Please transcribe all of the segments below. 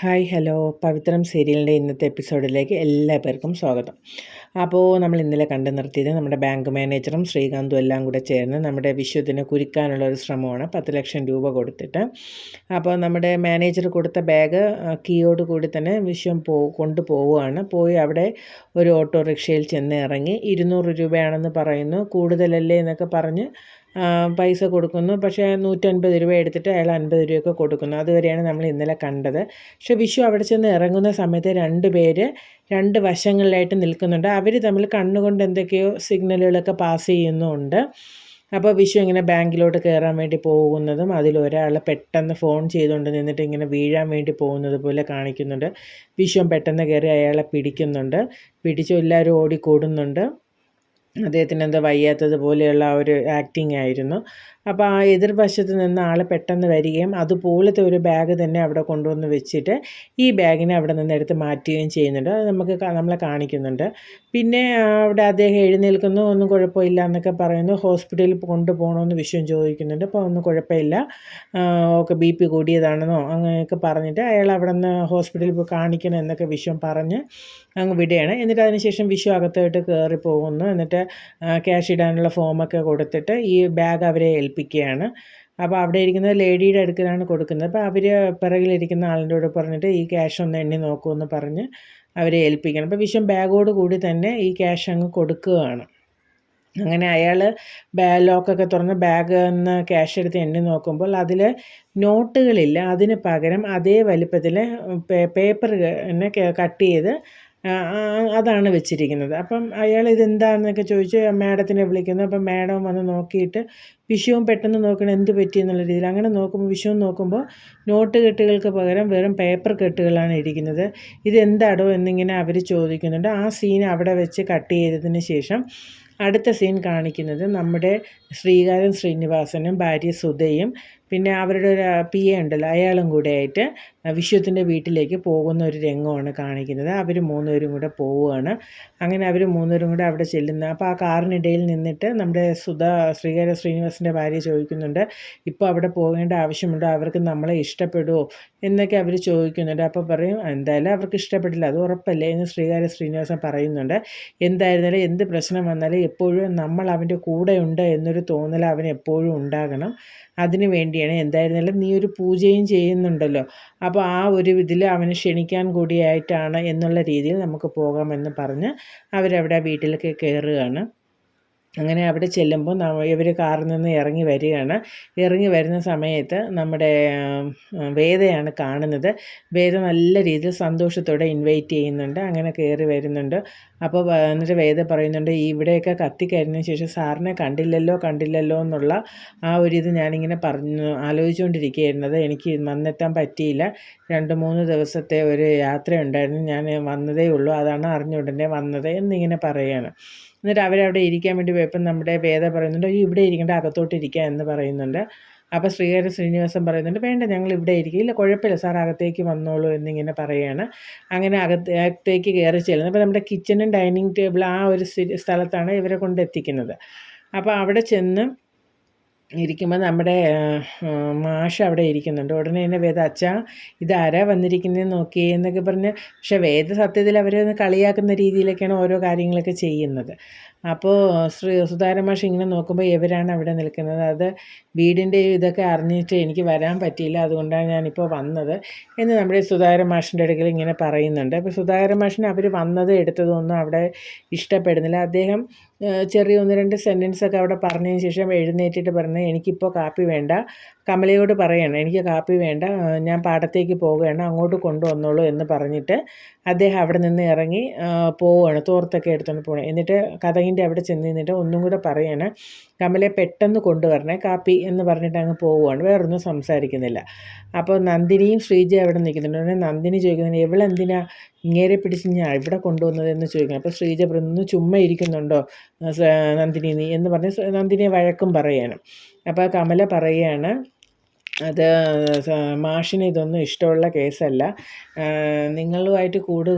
Hi hello. പവിത്രം സീരിയലിന്റെ ഇന്നത്തെ എപ്പിസോഡിലേക്ക് എല്ലാ പേർക്കും സ്വാഗതം. അപ്പോൾ നമ്മൾ ഇന്നലെ കണ്ടു നിർത്തിയത് നമ്മുടെ ബാങ്ക് മാനേജറും ശ്രീകാന്തും എല്ലാം കൂടെ ചേർന്ന് നമ്മുടെ വിശ്വത്തിനെ കുരുക്കാനുള്ള ഒരു ശ്രമമാണ്. പത്ത് ലക്ഷം രൂപ കൊടുത്തിട്ട്. അപ്പോൾ നമ്മുടെ മാനേജർ കൊടുത്ത ബാഗ് കീയോട് കൂടി തന്നെ വിശ്വം പോ കൊണ്ടുപോവുകയാണ്. പോയി അവിടെ ഒരു ഓട്ടോറിക്ഷയിൽ ചെന്ന് ഇറങ്ങി ഇരുന്നൂറ് രൂപയാണെന്ന് പറയുന്നു. കൂടുതലല്ലേ എന്നൊക്കെ പറഞ്ഞ് പൈസ കൊടുക്കുന്നു. പക്ഷേ നൂറ്റൻപത് രൂപ എടുത്തിട്ട് അയാൾ അൻപത് രൂപയൊക്കെ കൊടുക്കുന്നു. അതുവരെയാണ് നമ്മൾ ഇന്നലെ കണ്ടത്. പക്ഷെ വിഷു അവിടെ ചെന്ന് ഇറങ്ങുന്ന സമയത്ത് രണ്ട് പേര് രണ്ട് വശങ്ങളിലായിട്ട് നിൽക്കുന്നുണ്ട്. അവർ തമ്മിൽ കണ്ണുകൊണ്ട് എന്തൊക്കെയോ സിഗ്നലുകളൊക്കെ പാസ് ചെയ്യുന്നുണ്ട് അപ്പോൾ വിഷു ഇങ്ങനെ ബാങ്കിലോട്ട് കയറാൻ വേണ്ടി പോകുന്നതും അതിലൊരാൾ പെട്ടെന്ന് ഫോൺ ചെയ്തുകൊണ്ട് നിന്നിട്ട് ഇങ്ങനെ വീഴാൻ വേണ്ടി പോകുന്നത് പോലെ കാണിക്കുന്നുണ്ട്. വിഷു പെട്ടെന്ന് കയറി അയാളെ പിടിക്കുന്നുണ്ട്. പിടിച്ചു എല്ലാവരും ഓടിക്കൂടുന്നുണ്ട്. അദ്ദേഹത്തിന് എന്താ വയ്യാത്തത് പോലെയുള്ള ഒരു ആക്ടിങ് ആയിരുന്നു. അപ്പോൾ ആ എതിർവശത്ത് നിന്ന് ആൾ പെട്ടെന്ന് വരികയും അതുപോലത്തെ ഒരു ബാഗ് തന്നെ അവിടെ കൊണ്ടുവന്ന് വെച്ചിട്ട് ഈ ബാഗിനെ അവിടെ നിന്ന് എടുത്ത് മാറ്റുകയും ചെയ്യുന്നുണ്ട്. അത് നമുക്ക് നമ്മളെ കാണിക്കുന്നുണ്ട്. പിന്നെ അവിടെ അദ്ദേഹം എഴുന്നേൽക്കുന്നു ഒന്നും കുഴപ്പമില്ല എന്നൊക്കെ പറയുന്നു. ഹോസ്പിറ്റലിൽ കൊണ്ടുപോകണമെന്ന് വിഷയം ചോദിക്കുന്നുണ്ട്. അപ്പോൾ ഒന്നും കുഴപ്പമില്ല. ഒക്കെ ബി പി കൂടിയതാണെന്നോ അങ്ങനെയൊക്കെ പറഞ്ഞിട്ട് അയാൾ അവിടെ നിന്ന് ഹോസ്പിറ്റലിൽ പോയി കാണിക്കണം എന്നൊക്കെ വിഷയം പറഞ്ഞ് അങ്ങ് വിടുകയാണ്. എന്നിട്ട് അതിനുശേഷം വിഷു അകത്തോട്ട് കയറി പോകുന്നു. എന്നിട്ട് ക്യാഷ് ഇടാനുള്ള ഫോമൊക്കെ കൊടുത്തിട്ട് ഈ ബാഗ് അവരെ ഏൽപ്പിക്കുകയാണ്. അപ്പോൾ അവിടെ ഇരിക്കുന്ന ലേഡിയുടെ അടുക്കലാണ് കൊടുക്കുന്നത്. അപ്പോൾ അവർ പിറകിലിരിക്കുന്ന ആളിന്റെ കൂടെ പറഞ്ഞിട്ട് ഈ ക്യാഷ് ഒന്ന് എണ്ണി നോക്കുമെന്ന് പറഞ്ഞ് അവരെ ഏൽപ്പിക്കണം. അപ്പോൾ വിഷം ബാഗോട് കൂടി തന്നെ ഈ ക്യാഷ് അങ്ങ് കൊടുക്കുകയാണ്. അങ്ങനെ അയാൾ ബാ ലോക്കൊക്കെ തുറന്ന് ബാഗ് നിന്ന് ക്യാഷ് എടുത്ത് എണ്ണി നോക്കുമ്പോൾ അതിൽ നോട്ടുകളില്ല. അതിന് പകരം അതേ വലിപ്പത്തിൽ പേപ്പർ തന്നെ കട്ട് ചെയ്ത് അതാണ് വെച്ചിരിക്കുന്നത്. അപ്പം അയാൾ ഇതെന്താണെന്നൊക്കെ ചോദിച്ച് മാഡത്തിനെ വിളിക്കുന്നു. അപ്പം മാഡം വന്ന് നോക്കിയിട്ട് വിഷുവും പെട്ടെന്ന് നോക്കണം എന്ത് പറ്റി എന്നുള്ള രീതിയിൽ അങ്ങനെ നോക്കുമ്പോൾ വിഷുവും നോക്കുമ്പോൾ നോട്ട് കെട്ടുകൾക്ക് പകരം വെറും പേപ്പർ കെട്ടുകളാണ് ഇരിക്കുന്നത്. ഇതെന്താടോ എന്നിങ്ങനെ അവർ ചോദിക്കുന്നുണ്ട്. ആ സീൻ അവിടെ വെച്ച് കട്ട് ചെയ്തതിന് ശേഷം അടുത്ത സീൻ കാണിക്കുന്നത് നമ്മുടെ ശ്രീകാരൻ ശ്രീനിവാസനും ഭാര്യ സുധയും പിന്നെ അവരുടെ ഒരു പി എ ഉണ്ടല്ലോ അയാളും കൂടെ ആയിട്ട് വിശ്വത്തിന്റെ വീട്ടിലേക്ക് പോകുന്ന ഒരു രംഗമാണ് കാണിക്കുന്നത്. അവർ മൂന്നുപേരും കൂടെ പോവുകയാണ്. അങ്ങനെ അവർ മൂന്നുപേരും കൂടെ അവിടെ ചെല്ലുന്ന അപ്പോൾ ആ കാറിനിടയിൽ നിന്നിട്ട് നമ്മുടെ സുധ ശ്രീകര ശ്രീനിവാസിന്റെ ഭാര്യ ചോദിക്കുന്നുണ്ട് ഇപ്പോൾ അവിടെ പോകേണ്ട ആവശ്യമുണ്ടോ? അവർക്ക് നമ്മളെ ഇഷ്ടപ്പെടുമോ എന്നൊക്കെ അവർ ചോദിക്കുന്നുണ്ട്. അപ്പോൾ പറയും എന്തായാലും അവർക്ക് ഇഷ്ടപ്പെടില്ല അത് ഉറപ്പല്ലേ? എന്ന് ശ്രീകാര ശ്രീനിവാസൻ പറയുന്നുണ്ട്. എന്തായിരുന്നാലും എന്ത് പ്രശ്നം വന്നാലും എപ്പോഴും നമ്മൾ അവന്റെ കൂടെ ഉണ്ട് എന്നൊരു തോന്നൽ അവൻ എപ്പോഴും ഉണ്ടാകണം. അതിന് വേണ്ടിയാണ്. എന്തായിരുന്നാലും നീ ഒരു പൂജയും ചെയ്യുന്നുണ്ടല്ലോ. അപ്പോൾ ആ ഒരു ഇതിൽ അവനെ ക്ഷണിക്കാൻ കൂടിയായിട്ടാണ് എന്നുള്ള രീതിയിൽ നമുക്ക് പോകാമെന്ന് പറഞ്ഞ് അവരവിടെ വീട്ടിലേക്ക് കയറുകയാണ്. അങ്ങനെ അവിടെ ചെല്ലുമ്പോൾ ഇവർ കാറിൽ നിന്ന് ഇറങ്ങി വരികയാണ്. ഇറങ്ങി വരുന്ന സമയത്ത് നമ്മുടെ വേദയാണ് കാണുന്നത്. വേദ നല്ല രീതിയിൽ സന്തോഷത്തോടെ ഇൻവൈറ്റ് ചെയ്യുന്നുണ്ട്. അങ്ങനെ കയറി വരുന്നുണ്ട്. അപ്പോൾ എന്നിട്ട് വേദ പറയുന്നുണ്ട് ഇവിടെയൊക്കെ കത്തിക്കരിഞ്ഞ ശേഷം സാറിനെ കണ്ടില്ലല്ലോ കണ്ടില്ലല്ലോ എന്നുള്ള ആ ഒരു ഇത് ഞാനിങ്ങനെ പറഞ്ഞു ആലോചിച്ചുകൊണ്ടിരിക്കുകയായിരുന്നത്. എനിക്ക് വന്നെത്താൻ പറ്റിയില്ല. രണ്ട് മൂന്ന് ദിവസത്തെ ഒരു യാത്രയുണ്ടായിരുന്നു. ഞാൻ വന്നതേ ഉള്ളൂ. അതാണ് അറിഞ്ഞുടനെ വന്നത് എന്നിങ്ങനെ പറയുകയാണ്. എന്നിട്ട് അവരവിടെ ഇരിക്കാൻ വേണ്ടി പോയപ്പോൾ നമ്മുടെ വേദ പറയുന്നുണ്ട് ഇവിടെ ഇരിക്കേണ്ട അകത്തോട്ട് ഇരിക്കുക എന്ന് പറയുന്നുണ്ട്. അപ്പോൾ ശ്രീഹരി ശ്രീനിവാസൻ പറയുന്നുണ്ട് വേണ്ട ഞങ്ങൾ ഇവിടെ ഇരിക്കും. ഇല്ല കുഴപ്പമില്ല സാർ അകത്തേക്ക് വന്നോളൂ എന്നിങ്ങനെ പറയുകയാണ് അങ്ങനെ അകത്തേക്ക് കയറി ചെല്ലുന്നത് അപ്പോൾ നമ്മുടെ കിച്ചണും ഡൈനിങ് ടേബിൾ ആ ഒരു സ്ഥലത്താണ് ഇവരെ കൊണ്ടെത്തിക്കുന്നത് അപ്പോൾ അവിടെ ചെന്ന് ഇരിക്കുമ്പോൾ നമ്മുടെ മാഷ് അവിടെ ഇരിക്കുന്നുണ്ട്. ഉടനെ തന്നെ വേദ അച്ഛ ഇതാരാ വന്നിരിക്കുന്നത് നോക്കി എന്നൊക്കെ പറഞ്ഞ്. പക്ഷേ വേദ സത്യത്തിൽ അവരെ ഒന്ന് കളിയാക്കുന്ന രീതിയിലൊക്കെയാണ് ഓരോ കാര്യങ്ങളൊക്കെ ചെയ്യുന്നത്. അപ്പോൾ ശ്രീ സുധാര മാഷ് ഇങ്ങനെ നോക്കുമ്പോൾ ഇവരാണ് അവിടെ നിൽക്കുന്നത്? അത് വീടിന്റെ ഇതൊക്കെ അറിഞ്ഞിട്ട് എനിക്ക് വരാൻ പറ്റിയില്ല അതുകൊണ്ടാണ് ഞാനിപ്പോൾ വന്നത് എന്ന് നമ്മുടെ സുതാരമാഷിന്റെ അടുക്കൽ ഇങ്ങനെ പറയുന്നുണ്ട്. അപ്പോൾ സുതാരമാഷിന് അവർ വന്നത് എടുത്തതൊന്നും അവിടെ ഇഷ്ടപ്പെടുന്നില്ല. അദ്ദേഹം ചെറിയ ഒന്ന് രണ്ട് സെന്റൻസൊക്കെ അവിടെ പറഞ്ഞതിന് ശേഷം എഴുന്നേറ്റിട്ട് പറഞ്ഞു എനിക്കിപ്പോൾ കാപ്പി വേണ്ട. കമലയോട് പറയണം എനിക്ക് കാപ്പി വേണ്ട ഞാൻ പാടത്തേക്ക് പോവുകയാണ് അങ്ങോട്ട് കൊണ്ടുവന്നോളൂ എന്ന് പറഞ്ഞിട്ട് അദ്ദേഹം അവിടെ നിന്ന് ഇറങ്ങി പോവുകയാണ് തോർത്തൊക്കെ എടുത്തുകൊണ്ട് പോകണം എന്നിട്ട് കഥകിന്റെ അവിടെ ചെന്ന് നിന്നിട്ട് ഒന്നും കൂടെ പറയാണ് കമലയെ പെട്ടെന്ന് കൊണ്ടുവരണേ കാപ്പി എന്ന് പറഞ്ഞിട്ട് അങ്ങ് പോവുകയാണ് വേറൊന്നും സംസാരിക്കുന്നില്ല. അപ്പോൾ നന്ദിനിയും ശ്രീജയും അവിടെ നിൽക്കുന്നുണ്ട്. നന്ദിനി ചോദിക്കുന്നുണ്ട് എവളെന്തിനാ ഇങ്ങേരെ പിടിച്ച് ഞാൻ ഇവിടെ കൊണ്ടുവന്നത്? എന്ന് ചോദിക്കണം അപ്പോൾ ശ്രീജ പറഞ്ഞു ചുമ്മാ ഇരിക്കുന്നുണ്ടോ നന്ദിനി നീ? എന്ന് പറഞ്ഞ് നന്ദിനിയെ വഴക്കും പറയണം. അപ്പോൾ കമല പറയുകയാണ് അത് മാഷിനെ ഇതൊന്നും ഇഷ്ടമുള്ള കേസല്ല. നിങ്ങളുമായിട്ട് കൂട്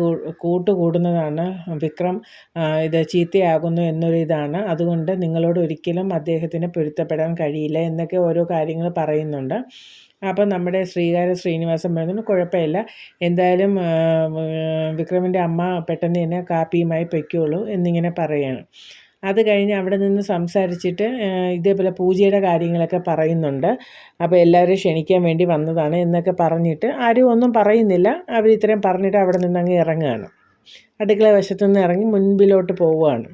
കൂട്ട് കൂടുന്നതാണ് വിക്രം ഇത് ചീത്തയാകുന്നു എന്നൊരു ഇതാണ് അതുകൊണ്ട് നിങ്ങളോട് ഒരിക്കലും അദ്ദേഹത്തിന് പൊരുത്തപ്പെടാൻ കഴിയില്ല എന്നൊക്കെ ഓരോ കാര്യങ്ങൾ പറയുന്നുണ്ട്. അപ്പം നമ്മുടെ ശ്രീകാര്യ ശ്രീനിവാസൻ പറയുന്നു കുഴപ്പമില്ല. എന്തായാലും വിക്രമിന്റെ അമ്മ പെട്ടെന്ന് തന്നെ കാപ്പിയുമായി പൊയ്ക്കോളൂ എന്നിങ്ങനെ പറയുകയാണ് അത് കഴിഞ്ഞ് അവിടെ നിന്ന് സംസാരിച്ചിട്ട് ഇതേപോലെ പൂജയുടെ കാര്യങ്ങളൊക്കെ പറയുന്നുണ്ട്. അപ്പോൾ എല്ലാവരും ക്ഷണിക്കാൻ വേണ്ടി വന്നതാണ് എന്നൊക്കെ പറഞ്ഞിട്ട് ആരും ഒന്നും പറയുന്നില്ല. അവർ ഇത്രയും പറഞ്ഞിട്ട് അവിടെ നിന്ന് അങ്ങ് ഇറങ്ങുകയാണ്. അടുക്കള വശത്തു നിന്ന് ഇറങ്ങി മുൻപിലോട്ട് പോവുകയാണ്.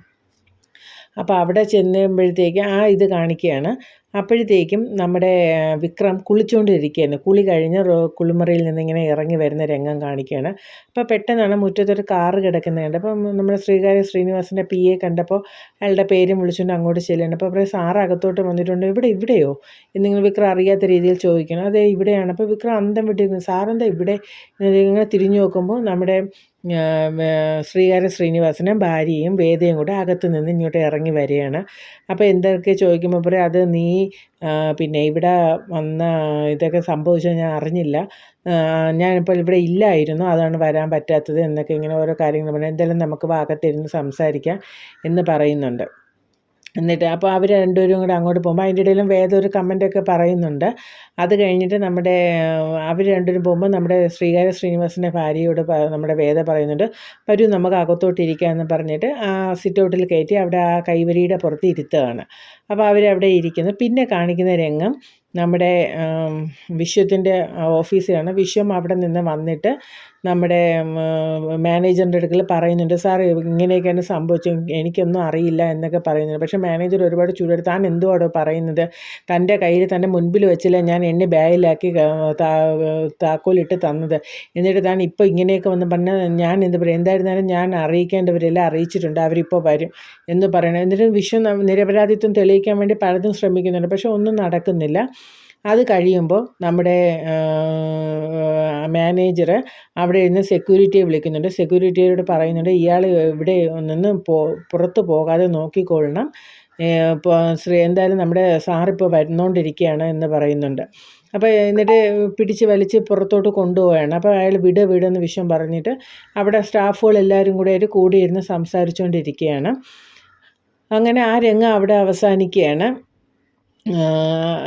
അപ്പോൾ അവിടെ ചെന്നുമ്പോഴത്തേക്ക് ആ ഇത് കാണിക്കുകയാണ്. അപ്പോഴത്തേക്കും നമ്മുടെ വിക്രം കുളിച്ചുകൊണ്ടിരിക്കുകയാണ് കുളി കഴിഞ്ഞ് കുളിമുറിയിൽ നിന്നിങ്ങനെ ഇറങ്ങി വരുന്ന രംഗം കാണിക്കുകയാണ്. അപ്പോൾ പെട്ടെന്നാണ് മുറ്റത്തൊരു കാറ് കിടക്കുന്നത് അപ്പം നമ്മുടെ ശ്രീകാര്യ ശ്രീനിവാസിന്റെ പി എ കണ്ടപ്പോൾ അയാളുടെ പേരും വിളിച്ചുകൊണ്ട് അങ്ങോട്ട് ചെല്ലുകയാണ്. അപ്പോൾ പറയും സാറ് അകത്തോട്ട് വന്നിട്ടുണ്ട്? ഇവിടെ ഇവിടെയോ? നിങ്ങൾ വിക്രം അറിയാത്ത രീതിയിൽ ചോദിക്കണം അതെ ഇവിടെയാണ്. അപ്പോൾ വിക്രം അന്തം വിട്ടിരുന്നു സാറെന്താ ഇവിടെ? ഇങ്ങനെ തിരിഞ്ഞു നോക്കുമ്പോൾ നമ്മുടെ ശ്രീകാര്യ ശ്രീനിവാസനും ഭാര്യയും വേദയും കൂടെ അകത്ത് നിന്ന് ഇങ്ങോട്ട് ഇറങ്ങി വരികയാണ്. അപ്പോൾ എന്തൊക്കെ ചോദിക്കുമ്പോൾ പറയും അത് നീ പിന്നെ ഇവിടെ വന്ന ഇതൊക്കെ സംഭവിച്ചത് ഞാൻ അറിഞ്ഞില്ല. ഞാനിപ്പോൾ ഇവിടെ ഇല്ലായിരുന്നു അതാണ് വരാൻ പറ്റാത്തത് എന്നൊക്കെ ഇങ്ങനെ ഓരോ കാര്യങ്ങൾ പറഞ്ഞു എന്തായാലും നമുക്ക് ഭാഗത്തിരുന്ന് സംസാരിക്കാം എന്ന് പറയുന്നുണ്ട്. എന്നിട്ട് അപ്പോൾ അവർ രണ്ടുപേരും കൂടെ അങ്ങോട്ട് പോകുമ്പോൾ അതിന്റെ ഇടയിലും വേദം ഒരു കമന്റൊക്കെ പറയുന്നുണ്ട്. അത് കഴിഞ്ഞിട്ട് നമ്മുടെ അവർ രണ്ടുപേരും പോകുമ്പോൾ നമ്മുടെ ശ്രീകാര്യ ശ്രീനിവാസിന്റെ ഭാര്യയോട് നമ്മുടെ വേദ പറയുന്നുണ്ട് വരൂ നമുക്ക് അകത്തോട്ട് പറഞ്ഞിട്ട് ആ സിറ്റ് ഔട്ടിൽ കയറ്റി അവിടെ ആ കൈവരിയുടെ പുറത്ത് ഇരുത്തുകയാണ്. അപ്പോൾ അവരവിടെ ഇരിക്കുന്നു. പിന്നെ കാണിക്കുന്ന രംഗം നമ്മുടെ വിശ്വത്തിന്റെ ഓഫീസിലാണ്. വിശ്വം അവിടെ നിന്ന് വന്നിട്ട് നമ്മുടെ മാനേജറിന്റെ അടുക്കൽ പറയുന്നുണ്ട് സാർ ഇങ്ങനെയൊക്കെയാണ് സംഭവിച്ചത്. എനിക്കൊന്നും അറിയില്ല എന്നൊക്കെ പറയുന്നുണ്ട്. പക്ഷേ മാനേജർ ഒരുപാട് ചൂടെടുത്ത് താൻ എന്തുവാടോ പറയുന്നത്. തന്റെ കയ്യിൽ തന്റെ മുൻപിൽ വെച്ചില്ല ഞാൻ എന്നെ ബാഗിലാക്കി താക്കോലിട്ട് തന്നത്. എന്നിട്ട് താൻ ഇപ്പോൾ ഇങ്ങനെയൊക്കെ വന്ന് പറഞ്ഞാൽ ഞാൻ എന്ത് പറയും? എന്തായിരുന്നാലും ഞാൻ അറിയിക്കേണ്ടവരെല്ലാം അറിയിച്ചിട്ടുണ്ട്. അവരിപ്പോൾ വരും എന്ന് പറയണം. എന്നിട്ട് വിശ്വം നിരപരാധിത്വം തെളിയിക്കാൻ വേണ്ടി പലതും ശ്രമിക്കുന്നുണ്ട്. പക്ഷെ ഒന്നും നടക്കുന്നില്ല. അത് കഴിയുമ്പോൾ നമ്മുടെ മാനേജർ അവിടെ ഇരുന്ന് സെക്യൂരിറ്റിയെ വിളിക്കുന്നുണ്ട്. സെക്യൂരിറ്റിയോട് പറയുന്നുണ്ട് ഇയാൾ ഇവിടെ നിന്ന് പോ പുറത്ത് പോകാതെ നോക്കിക്കൊള്ളണം. ഇപ്പോൾ ശ്രീ എന്തായാലും നമ്മുടെ സാറിപ്പോൾ വരുന്നോണ്ടിരിക്കുകയാണ് എന്ന് പറയുന്നുണ്ട്. അപ്പോൾ എന്നിട്ട് പിടിച്ച് വലിച്ച് പുറത്തോട്ട് കൊണ്ടുപോവുകയാണ്. അപ്പോൾ അയാൾ വിട് വിടെന്ന് വിഷയം പറഞ്ഞിട്ട് അവിടെ സ്റ്റാഫുകൾ എല്ലാവരും കൂടെ ആയിട്ട് കൂടിയിരുന്ന് സംസാരിച്ചുകൊണ്ടിരിക്കുകയാണ് അങ്ങനെ ആ രംഗം അവിടെ അവസാനിക്കുകയാണ്.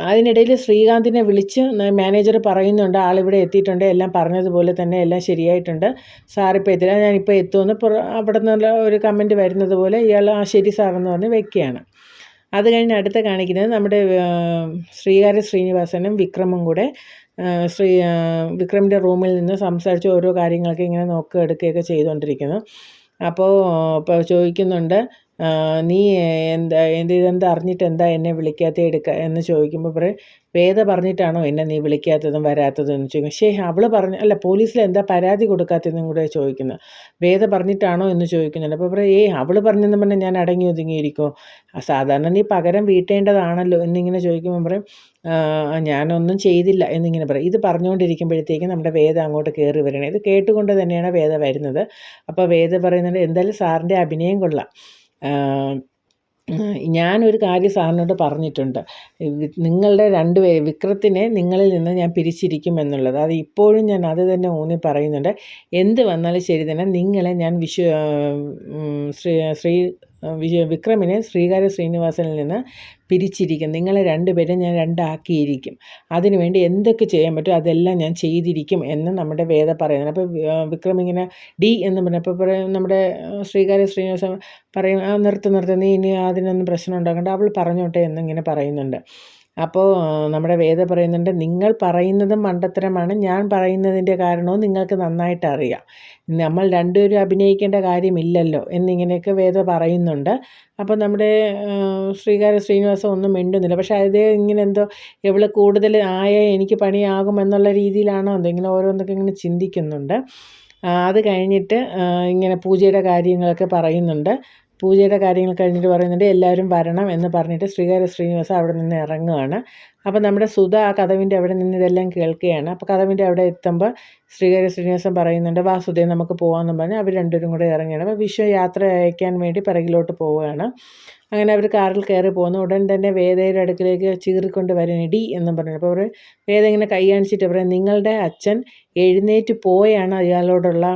അതിനിടയിൽ ശ്രീകാന്തിനെ വിളിച്ച് മാനേജർ പറയുന്നുണ്ട് ആളിവിടെ എത്തിയിട്ടുണ്ട് എല്ലാം പറഞ്ഞതുപോലെ തന്നെ എല്ലാം ശരിയായിട്ടുണ്ട്. സാറിപ്പോൾ എത്തില്ല ഞാനിപ്പോൾ എത്തുമെന്ന് അവിടെ നിന്നുള്ള ഒരു കമന്റ് വരുന്നത് പോലെ ഇയാൾ ആ ശരി സാറെന്ന് പറഞ്ഞ് വെക്കുകയാണ്. അത് കഴിഞ്ഞ് അടുത്ത കാണിക്കുന്നത് നമ്മുടെ ശ്രീകാര്യ ശ്രീനിവാസനും വിക്രമും കൂടെ ശ്രീ വിക്രമിന്റെ റൂമിൽ നിന്ന് സംസാരിച്ച് ഓരോ കാര്യങ്ങളൊക്കെ ഇങ്ങനെ നോക്കുക എടുക്കുകയൊക്കെ ചെയ്തുകൊണ്ടിരിക്കുന്നു. അപ്പോൾ ചോദിക്കുന്നുണ്ട് നീ എന്താ എന്റെ ഇതെന്താ അറിഞ്ഞിട്ട് എന്താ എന്നെ വിളിക്കാത്ത എടുക്കുക എന്ന് ചോദിക്കുമ്പോൾ പറയും വേദ പറഞ്ഞിട്ടാണോ എന്നെ നീ വിളിക്കാത്തതും വരാത്തതും? എന്ന് ചോദിക്കും. ശേ അവൾ പറഞ്ഞ അല്ല പോലീസിൽ എന്താ പരാതി കൊടുക്കാത്തതെന്നും കൂടെ ചോദിക്കുന്നത് വേദ പറഞ്ഞിട്ടാണോ? എന്ന് ചോദിക്കുന്നുണ്ട്. അപ്പോൾ പറയും ഏയ് അവൾ പറഞ്ഞെന്ന് പറഞ്ഞാൽ ഞാൻ അടങ്ങി ഒതുങ്ങിയിരിക്കുമോ സാധാരണ നീ പകരം വീട്ടേണ്ടതാണല്ലോ എന്നിങ്ങനെ ചോദിക്കുമ്പോൾ പറയും ഞാനൊന്നും ചെയ്തില്ല എന്നിങ്ങനെ പറയും. ഇത് പറഞ്ഞുകൊണ്ടിരിക്കുമ്പോഴത്തേക്കും നമ്മുടെ വേദ അങ്ങോട്ട് കയറി വരണേ. ഇത് കേട്ടുകൊണ്ട് തന്നെയാണ് വേദ വരുന്നത്. അപ്പോൾ വേദ പറയുന്നുണ്ട് എന്തായാലും സാറിന്റെ അഭിനയം കൊള്ളാം. ഞാനൊരു കാര്യം സാറിനോട് പറഞ്ഞിട്ടുണ്ട്. നിങ്ങളുടെ രണ്ട് പേര് വിക്രത്തിനെ നിങ്ങളിൽ നിന്ന് ഞാൻ പിരിച്ചിരിക്കും എന്നുള്ളത്. അത് ഇപ്പോഴും ഞാൻ അത് തന്നെ ഊന്നി പറയുന്നുണ്ട്. എന്ത് വന്നാലും ശരി തന്നെ നിങ്ങളെ ഞാൻ വിശ്വ ശ്രീ ശ്രീ വിക്രമിനെ ശ്രീകാര്യ ശ്രീനിവാസനിൽ നിന്ന് പിരിച്ചിരിക്കും. നിങ്ങളെ രണ്ടുപേരെ ഞാൻ രണ്ടാക്കിയിരിക്കും. അതിനുവേണ്ടി എന്തൊക്കെ ചെയ്യാൻ പറ്റും അതെല്ലാം ഞാൻ ചെയ്തിരിക്കും എന്ന് നമ്മുടെ വേദ പറയുന്നത് അപ്പോൾ വിക്രം ഇങ്ങനെ ഡി എന്ന് പറഞ്ഞപ്പോൾ പറയും നമ്മുടെ ശ്രീകാര്യ ശ്രീനിവാസൻ പറയും നിർത്ത് നിർത്ത് നീ ഇനി അതിനൊന്നും പ്രശ്നം ഉണ്ടാക്കണ്ട അവൾ പറഞ്ഞോട്ടെ എന്നിങ്ങനെ പറയുന്നുണ്ട്. അപ്പോൾ നമ്മുടെ വേദ പറയുന്നുണ്ട് നിങ്ങൾ പറയുന്നതും മണ്ടത്തരമാണ്. ഞാൻ പറയുന്നതിന്റെ കാരണവും നിങ്ങൾക്ക് നന്നായിട്ട് അറിയാം. നമ്മൾ രണ്ടുപേരും അഭിനയിക്കേണ്ട കാര്യമില്ലല്ലോ എന്നിങ്ങനെയൊക്കെ വേദ പറയുന്നുണ്ട്. അപ്പോൾ നമ്മുടെ ശ്രീകാര ശ്രീനിവാസം ഒന്നും മിണ്ടുന്നില്ല. പക്ഷേ അതേ ഇങ്ങനെ എന്തോ എവിടെ കൂടുതൽ ആയേ എനിക്ക് പണിയാകും എന്നുള്ള രീതിയിലാണോ എന്തെങ്കിലും ഓരോന്നൊക്കെ ഇങ്ങനെ ചിന്തിക്കുന്നുണ്ട്. അത് കഴിഞ്ഞിട്ട് ഇങ്ങനെ പൂജയുടെ കാര്യങ്ങളൊക്കെ പറയുന്നുണ്ട്. പൂജയുടെ കാര്യങ്ങൾ കഴിഞ്ഞിട്ട് പറയുന്നുണ്ട് എല്ലാവരും വരണം എന്ന് പറഞ്ഞിട്ട് ശ്രീകാര്യ ശ്രീനിവാസം അവിടെ നിന്ന് ഇറങ്ങുകയാണ് അപ്പോൾ നമ്മുടെ സുധ ആ കഥവിന്റെ അവിടെ നിന്ന് ഇതെല്ലാം കേൾക്കുകയാണ്. അപ്പോൾ കഥവിന്റെ അവിടെ എത്തുമ്പോൾ ശ്രീകാര്യ ശ്രീനിവാസൻ പറയുന്നുണ്ട് വാസുദേവ് നമുക്ക് പോകാമെന്ന് പറഞ്ഞ് അവർ രണ്ടുപേരും കൂടെ ഇറങ്ങിയാണ് അപ്പോൾ വിശ്വ യാത്ര അയക്കാൻ വേണ്ടി പിറകിലോട്ട് പോവുകയാണ്. അങ്ങനെ അവർ കാറിൽ കയറി പോകുന്നു. ഉടൻ തന്നെ വേദയുടെ അടുക്കിലേക്ക് ചീറിക്കൊണ്ട് വരാൻ ഇടി എന്നും പറഞ്ഞു അപ്പോൾ അവർ വേദ ഇങ്ങനെ കൈ കാണിച്ചിട്ട് പറയും നിങ്ങളുടെ അച്ഛൻ എഴുന്നേറ്റ് പോയാണ് അയാളോടുള്ള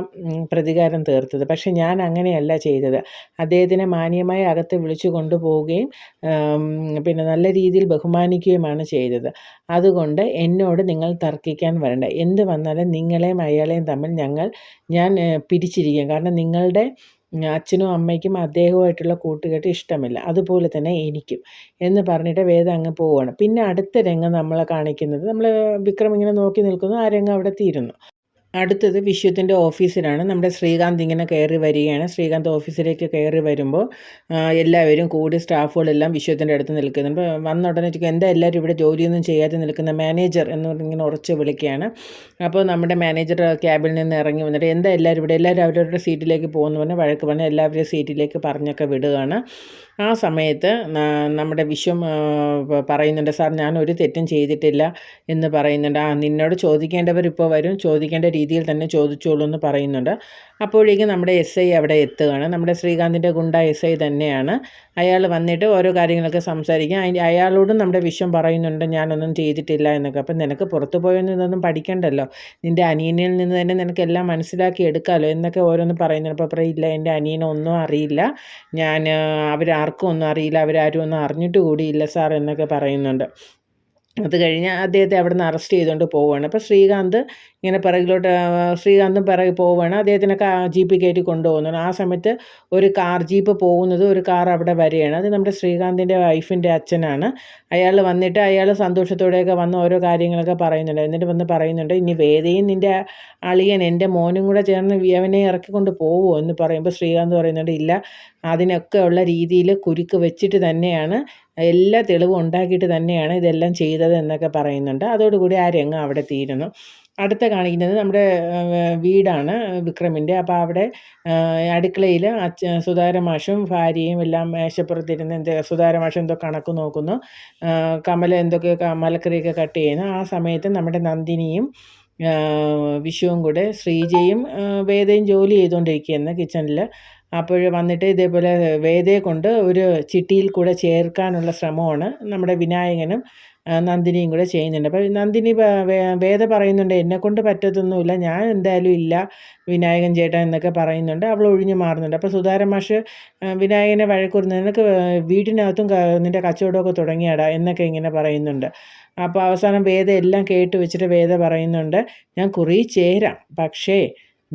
പ്രതികാരം തീർത്തത്. പക്ഷെ ഞാൻ അങ്ങനെയല്ല ചെയ്തത്. അദ്ദേഹത്തിനെ മാന്യമായി അകത്ത് വിളിച്ചു കൊണ്ടുപോവുകയും പിന്നെ നല്ല രീതിയിൽ ബഹുമാനിക്കുകയുമാണ് ചെയ്തത്. അതുകൊണ്ട് എന്നോട് നിങ്ങൾ തർക്കിക്കാൻ വരണ്ട. എന്ത് വന്നാലും നിങ്ങളെയും അയാളെയും തമ്മിൽ ഞങ്ങൾ ഞാൻ പിരിച്ചിരിക്കും. കാരണം നിങ്ങളുടെ അച്ഛനും അമ്മയ്ക്കും അദ്ദേഹവുമായിട്ടുള്ള കൂട്ടുകെട്ട് ഇഷ്ടമില്ല. അതുപോലെ തന്നെ എനിക്കും എന്ന് പറഞ്ഞിട്ട് വേദ അങ്ങ് പോവുകയാണ്. പിന്നെ അടുത്ത രംഗം നമ്മളെ കാണിക്കുന്നത്. നമ്മൾ വിക്രം ഇങ്ങനെ നോക്കി നിൽക്കുന്നു. ആ രംഗം അവിടെ തീരുന്നു. അടുത്തത് വിശ്വത്തിന്റെ ഓഫീസിലാണ്. നമ്മുടെ ശ്രീകാന്ത് ഇങ്ങനെ കയറി വരികയാണ്. ശ്രീകാന്ത് ഓഫീസിലേക്ക് കയറി വരുമ്പോൾ എല്ലാവരും കൂടി സ്റ്റാഫുകളെല്ലാം വിശ്വത്തിന്റെ അടുത്ത് നിൽക്കുന്നുണ്ട്. വന്ന ഉടനെ എന്താ എല്ലാവരും ഇവിടെ ജോലിയൊന്നും ചെയ്യാതെ നിൽക്കുന്ന മാനേജർ? എന്ന് പറഞ്ഞിങ്ങനെ ഉറച്ച് വിളിക്കുകയാണ്. അപ്പോൾ നമ്മുടെ മാനേജർ ക്യാബിൽ നിന്ന് ഇറങ്ങി വന്നിട്ട് എന്താ എല്ലാവരും ഇവിടെ? എല്ലാവരും അവരവരുടെ സീറ്റിലേക്ക് പോകുന്നു പറഞ്ഞാൽ വഴക്ക് പറഞ്ഞാൽ എല്ലാവരുടെ സീറ്റിലേക്ക് പറഞ്ഞൊക്കെ വിടുകയാണ്. ആ സമയത്ത് നമ്മുടെ വിശ്വം പറയുന്നുണ്ട് സാർ ഞാൻ ഒരു തെറ്റും ചെയ്തിട്ടില്ല എന്ന് പറയുന്നുണ്ട്. ആ നിന്നോട് ചോദിക്കേണ്ടവർ ഇപ്പോൾ വരും ചോദിക്കേണ്ട രീതിയിൽ തന്നെ ചോദിച്ചോളൂ എന്ന് പറയുന്നുണ്ട്. അപ്പോഴേക്കും നമ്മുടെ എസ് ഐ അവിടെ എത്തുകയാണ്. നമ്മുടെ ശ്രീകാന്തിന്റെ ഗുണ്ട എസ് ഐ തന്നെയാണ്. അയാൾ വന്നിട്ട് ഓരോ കാര്യങ്ങളൊക്കെ സംസാരിക്കും. അതിന്റെ അയാളോടും നമ്മുടെ വിശ്വം പറയുന്നുണ്ട്. ഞാനൊന്നും ചെയ്തിട്ടില്ല എന്നൊക്കെ. അപ്പം നിനക്ക് പുറത്തു പോയൊന്നും ഇതൊന്നും പഠിക്കണ്ടല്ലോ. നിന്റെ അനിയനിൽ നിന്ന് തന്നെ നിനക്ക് എല്ലാം മനസ്സിലാക്കി എടുക്കാമല്ലോ എന്നൊക്കെ ഓരോന്ന് പറയുന്നുണ്ട്. അപ്പോൾ പറയില്ല എന്റെ അനിയനൊന്നും അറിയില്ല. ഞാൻ അവരാർക്കും ഒന്നും അറിയില്ല. അവരാരും ഒന്നും അറിഞ്ഞിട്ട് കൂടിയില്ല സാർ എന്നൊക്കെ പറയുന്നുണ്ട്. അത് കഴിഞ്ഞ് അദ്ദേഹത്തെ അവിടെ നിന്ന് അറസ്റ്റ് ചെയ്തുകൊണ്ട് പോവുകയാണ്. അപ്പോൾ ശ്രീകാന്ത് ഇങ്ങനെ പിറകിലോട്ട് ശ്രീകാന്തും പിറകിൽ പോവുകയാണ്. അദ്ദേഹത്തിനെ ജീപ്പ് കയറ്റി കൊണ്ടുപോകുന്നു ആ സമയത്ത് ഒരു കാർ ജീപ്പ് പോകുന്നത് ഒരു കാർ അവിടെ വരികയാണ് അത് നമ്മുടെ ശ്രീകാന്തിന്റെ വൈഫിന്റെ അച്ഛനാണ്. അയാൾ വന്നിട്ട് അയാൾ സന്തോഷത്തോടെയൊക്കെ വന്ന് ഓരോ കാര്യങ്ങളൊക്കെ പറയുന്നുണ്ട്. എന്നിട്ട് വന്ന് പറയുന്നുണ്ട് ഇനി വേദയും നിന്റെ അളിയൻ എന്റെ മോനും കൂടെ ചേർന്ന് അവനെ ഇറക്കിക്കൊണ്ട് പോവുമോ എന്ന് പറയുമ്പോൾ ശ്രീകാന്ത് പറയുന്നുണ്ട് ഇല്ല. അതിനൊക്കെ ഉള്ള രീതിയിൽ കുരുക്ക് വെച്ചിട്ട് തന്നെയാണ് എല്ലാ തെളിവും ഉണ്ടാക്കിയിട്ട് തന്നെയാണ് ഇതെല്ലാം ചെയ്തത് എന്നൊക്കെ പറയുന്നുണ്ട്. അതോടുകൂടി ആ രംഗം അവിടെ തീരുന്നു. അടുത്ത കാണിക്കുന്നത് നമ്മുടെ വീടാണ് വിക്രമിന്റെ. അപ്പോൾ അവിടെ അടുക്കളയിൽ അച്ഛ സുധാരമാഷും ഭാര്യയും എല്ലാം മേശപ്പുറത്തിരുന്ന് എന്ത് സുതാരമാഷം എന്തോ കണക്ക് നോക്കുന്നു. കമല എന്തൊക്കെ മലക്കറിയൊക്കെ കട്ട് ചെയ്യുന്നു. ആ സമയത്ത് നമ്മുടെ നന്ദിനിയും വിഷുവും കൂടെ ശ്രീജയും വേദയും ജോലി ചെയ്തുകൊണ്ടിരിക്കുകയെന്ന് കിച്ചണിൽ. അപ്പോൾ വന്നിട്ട് ഇതേപോലെ വേദയെ കൊണ്ട് ഒരു ചിട്ടിയിൽ കൂടെ ചേർക്കാനുള്ള ശ്രമമാണ് നമ്മുടെ വിനായകനും നന്ദിനിയും കൂടെ ചെയ്യുന്നുണ്ട്. അപ്പോൾ നന്ദിനി വേദ പറയുന്നുണ്ട് എന്നെക്കൊണ്ട് പറ്റത്തൊന്നുമില്ല ഞാൻ എന്തായാലും ഇല്ല വിനായകൻ ചേട്ടൻ എന്നൊക്കെ പറയുന്നുണ്ട്. അവൾ ഒഴിഞ്ഞു മാറുന്നുണ്ട്. അപ്പോൾ സുധാരമാഷ് വിനായകനെ വഴക്കുറുന്നു നിനക്ക് വീടിനകത്തും നിന്റെ കച്ചവടമൊക്കെ തുടങ്ങിയാടാ എന്നൊക്കെ ഇങ്ങനെ പറയുന്നുണ്ട്. അപ്പോൾ അവസാനം വേദ എല്ലാം കേട്ട് വെച്ചിട്ട് വേദ പറയുന്നുണ്ട് ഞാൻ കുറേ ചേരാം പക്ഷേ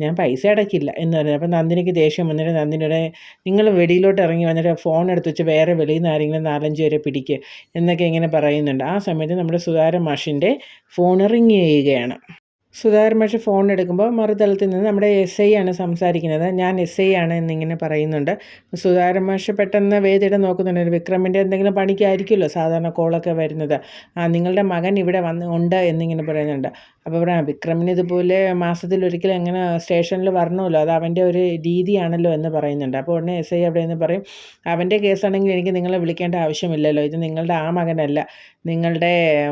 ഞാൻ പൈസ അടയ്ക്കില്ല എന്ന് പറഞ്ഞു. അപ്പോൾ നന്ദിനിക്ക് ദേഷ്യം വന്നിട്ട് നന്ദിനിയുടെ നിങ്ങൾ വെളിയിലോട്ട് ഇറങ്ങി വന്നിട്ട് ഫോൺ എടുത്ത് വെച്ച് വേറെ വെളിയിൽ നിന്ന് ആരെങ്കിലും നാലഞ്ച് പേരെ പിടിക്കുക എന്നൊക്കെ ഇങ്ങനെ പറയുന്നുണ്ട്. ആ സമയത്ത് നമ്മുടെ സുധാരൻ മാഷിന്റെ ഫോൺ റിങ് ചെയ്യുകയാണ്. സുധാകർ മാഷ് ഫോൺ എടുക്കുമ്പോൾ മറുതലത്തിൽ നിന്ന് നമ്മുടെ എസ് ഐ ആണ് സംസാരിക്കുന്നത്. ഞാൻ എസ് ഐ ആണ് എന്നിങ്ങനെ പറയുന്നുണ്ട്. സുധാകർ മാഷ് പെട്ടെന്ന് വേദിയുടെ നോക്കുന്നുണ്ട്. വിക്രമിന്റെ എന്തെങ്കിലും പണിക്കായിരിക്കുമല്ലോ സാധാരണ കോളൊക്കെ വരുന്നത്. ആ നിങ്ങളുടെ മകൻ ഇവിടെ വന്ന് ഉണ്ട് എന്നിങ്ങനെ പറയുന്നുണ്ട്. അപ്പോൾ ഇവിടെ വിക്രമിന് ഇതുപോലെ ഒരിക്കൽ എങ്ങനെ സ്റ്റേഷനിൽ വരണമല്ലോ അത് അവന്റെ ഒരു രീതിയാണല്ലോ എന്ന് പറയുന്നുണ്ട്. അപ്പോൾ ഉടനെ എസ് ഐ അവിടെ നിന്ന് പറയും അവന്റെ കേസാണെങ്കിൽ എനിക്ക് നിങ്ങളെ വിളിക്കേണ്ട ആവശ്യമില്ലല്ലോ ഇത് നിങ്ങളുടെ ആ മകനല്ല നിങ്ങളുടെ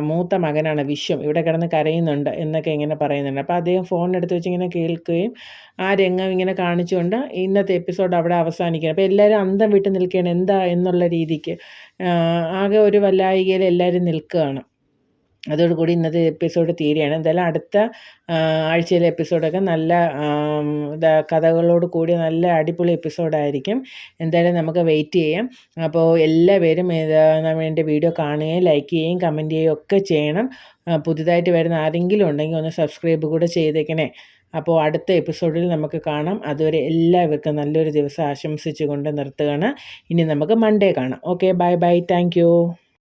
മൂത്ത മകനാണ് വിശ്വം ഇവിടെ കിടന്ന് കരയുന്നുണ്ട് എന്നൊക്കെ ഇങ്ങനെ പറയുന്നുണ്ട്. അപ്പോൾ അദ്ദേഹം ഫോൺ എടുത്ത് വെച്ച് ഇങ്ങനെ കേൾക്കുകയും ആ രംഗം ഇങ്ങനെ കാണിച്ചുകൊണ്ട് ഇന്നത്തെ എപ്പിസോഡ് അവിടെ അവസാനിക്കുകയാണ്. അപ്പോൾ എല്ലാവരും അന്തം വിട്ട് നിൽക്കുകയാണ് എന്താ എന്നുള്ള രീതിക്ക്. ആകെ ഒരു വല്ലായികയിൽ എല്ലാവരും നിൽക്കുകയാണ്. അതോടുകൂടി ഇന്നത്തെ എപ്പിസോഡ് തീരുകയാണ്. എന്തായാലും അടുത്ത ആഴ്ചയിലെ എപ്പിസോഡൊക്കെ നല്ല കഥകളോട് കൂടി നല്ല അടിപൊളി എപ്പിസോഡായിരിക്കും എന്തായാലും നമുക്ക് വെയിറ്റ് ചെയ്യാം. അപ്പോൾ എല്ലാവരും എന്റെ വീഡിയോ കാണുകയും ലൈക്ക് ചെയ്യുകയും കമന്റ് ചെയ്യുകയും ഒക്കെ ചെയ്യണം. പുതുതായിട്ട് വരുന്ന ആരെങ്കിലും ഉണ്ടെങ്കിൽ ഒന്ന് സബ്സ്ക്രൈബ് കൂടെ ചെയ്തേക്കണേ. അപ്പോൾ അടുത്ത എപ്പിസോഡിൽ നമുക്ക് കാണാം. അതുവരെ എല്ലാവർക്കും നല്ലൊരു ദിവസം ആശംസിച്ചുകൊണ്ട് നിർത്തുകയാണ്. ഇനി നമുക്ക് മൺഡേ കാണാം. Okay bye bye thank